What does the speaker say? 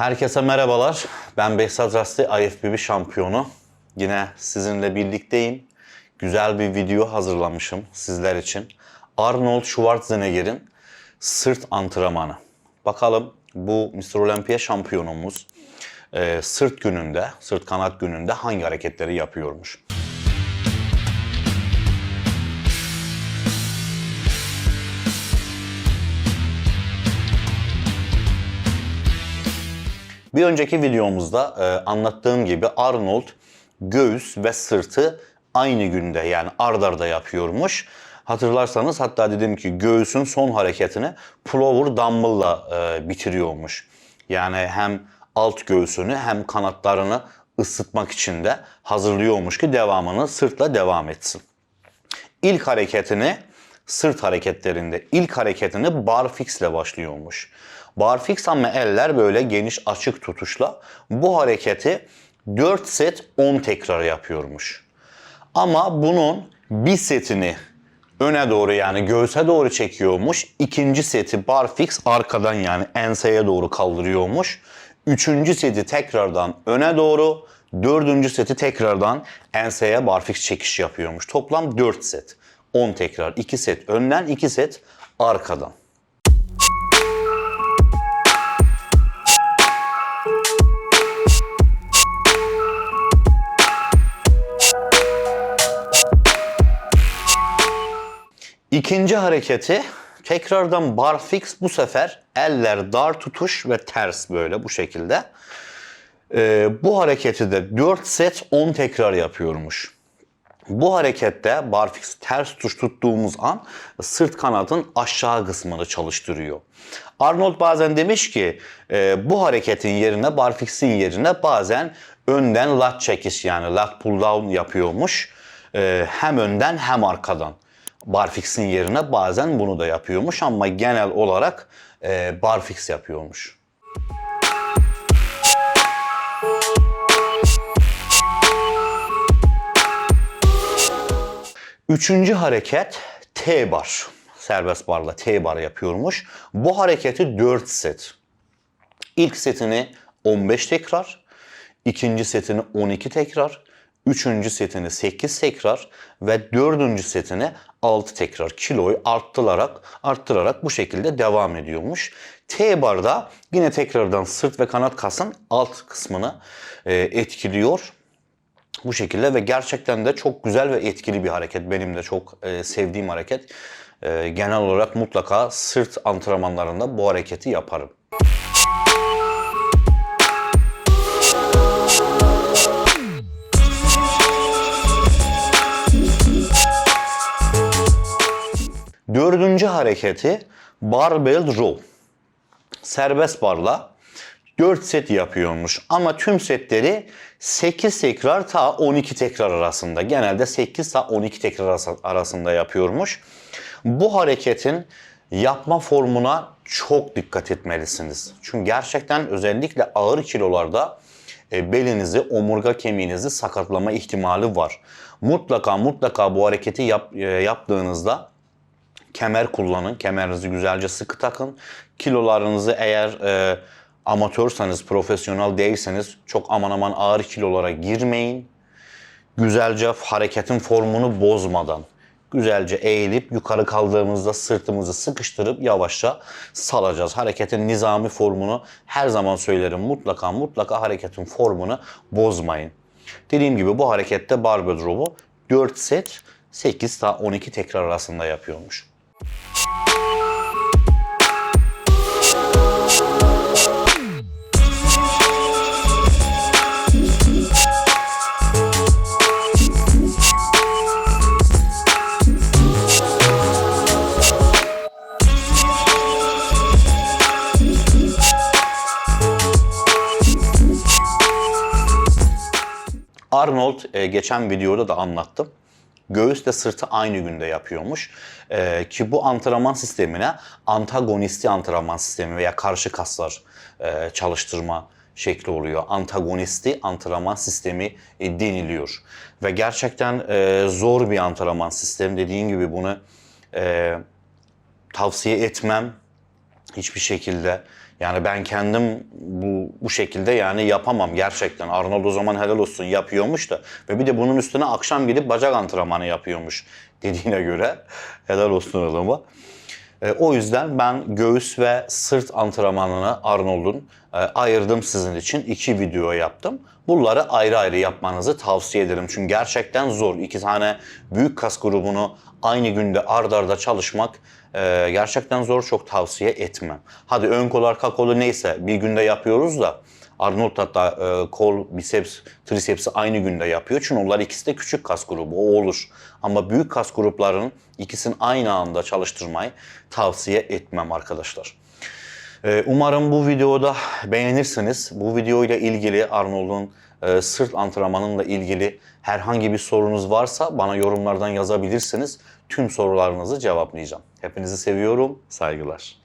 Herkese merhabalar. Ben Behzat Rasti IFBB şampiyonu. Yine sizinle birlikteyim. Güzel bir video hazırlamışım sizler için. Arnold Schwarzenegger'in sırt antrenmanı. Bakalım bu Mr. Olympia şampiyonumuz e, sırt gününde, sırt kanat gününde hangi hareketleri yapıyormuş? Bir önceki videomuzda e, anlattığım gibi Arnold göğüs ve sırtı aynı günde yani ard arda yapıyormuş. Hatırlarsanız hatta dedim ki göğüsün son hareketini pullover dumbbell'la e, bitiriyormuş. Yani hem alt göğsünü hem kanatlarını ısıtmak için de hazırlıyormuş ki devamını sırtla devam etsin. İlk hareketini sırt hareketlerinde ilk hareketini barfix ile başlıyormuş. Barfix ama eller böyle geniş açık tutuşla bu hareketi 4 set 10 tekrar yapıyormuş. Ama bunun bir setini öne doğru yani göğse doğru çekiyormuş. İkinci seti barfix arkadan yani enseye doğru kaldırıyormuş. Üçüncü seti tekrardan öne doğru, dördüncü seti tekrardan enseye barfix çekiş yapıyormuş. Toplam 4 set. 10 tekrar. 2 set önden, 2 set arkadan. İkinci hareketi tekrardan barfix bu sefer eller dar tutuş ve ters böyle bu şekilde. Ee, bu hareketi de 4 set 10 tekrar yapıyormuş. Bu harekette barfix ters tuş tuttuğumuz an sırt kanadın aşağı kısmını çalıştırıyor. Arnold bazen demiş ki e, bu hareketin yerine barfix'in yerine bazen önden lat çekiş yani lat pull down yapıyormuş. E, hem önden hem arkadan. Barfix'in yerine bazen bunu da yapıyormuş ama genel olarak e, barfix yapıyormuş. Üçüncü hareket T-bar. Serbest barla T-bar yapıyormuş. Bu hareketi 4 set. İlk setini 15 tekrar, ikinci setini 12 tekrar, üçüncü setini 8 tekrar ve dördüncü setini 6 tekrar kiloyu arttırarak arttırarak bu şekilde devam ediyormuş. T-barda yine tekrardan sırt ve kanat kasın alt kısmını e, etkiliyor. Bu şekilde ve gerçekten de çok güzel ve etkili bir hareket. Benim de çok e, sevdiğim hareket. E, genel olarak mutlaka sırt antrenmanlarında bu hareketi yaparım. Dördüncü hareketi barbell row. Serbest barla 4 set yapıyormuş ama tüm setleri 8 tekrar ta 12 tekrar arasında. Genelde 8 ta 12 tekrar arasında yapıyormuş. Bu hareketin yapma formuna çok dikkat etmelisiniz. Çünkü gerçekten özellikle ağır kilolarda e, belinizi, omurga kemiğinizi sakatlama ihtimali var. Mutlaka mutlaka bu hareketi yap, e, yaptığınızda kemer kullanın. Kemerinizi güzelce sıkı takın. Kilolarınızı eğer e, amatörsanız, profesyonel değilseniz çok aman aman ağır kilolara girmeyin. Güzelce hareketin formunu bozmadan, güzelce eğilip yukarı kaldığımızda sırtımızı sıkıştırıp yavaşça salacağız. Hareketin nizami formunu her zaman söylerim mutlaka mutlaka hareketin formunu bozmayın. Dediğim gibi bu harekette barbell row'u 4 set 8 ta 12 tekrar arasında yapıyormuş. Arnold e, geçen videoda da anlattım. Göğüs de sırtı aynı günde yapıyormuş. E, ki bu antrenman sistemine antagonisti antrenman sistemi veya karşı kaslar e, çalıştırma şekli oluyor. Antagonisti antrenman sistemi e, deniliyor. Ve gerçekten e, zor bir antrenman sistemi. Dediğim gibi bunu e, tavsiye etmem hiçbir şekilde. Yani ben kendim bu bu şekilde yani yapamam gerçekten. Arnold o zaman helal olsun yapıyormuş da ve bir de bunun üstüne akşam gidip bacak antrenmanı yapıyormuş dediğine göre helal olsun adama. E, o yüzden ben göğüs ve sırt antrenmanını Arnold'un ayırdım sizin için. iki video yaptım. Bunları ayrı ayrı yapmanızı tavsiye ederim. Çünkü gerçekten zor. İki tane büyük kas grubunu aynı günde ard arda çalışmak e, gerçekten zor. Çok tavsiye etmem. Hadi ön kol arka kolu neyse bir günde yapıyoruz da Arnold hatta e, kol, biceps, trisepsi aynı günde yapıyor. Çünkü onlar ikisi de küçük kas grubu. O olur. Ama büyük kas gruplarının ikisini aynı anda çalıştırmayı tavsiye etmem arkadaşlar. E, umarım bu videoda beğenirsiniz. Bu videoyla ilgili Arnold'un e, sırt antrenmanıyla ilgili herhangi bir sorunuz varsa bana yorumlardan yazabilirsiniz. Tüm sorularınızı cevaplayacağım. Hepinizi seviyorum. Saygılar.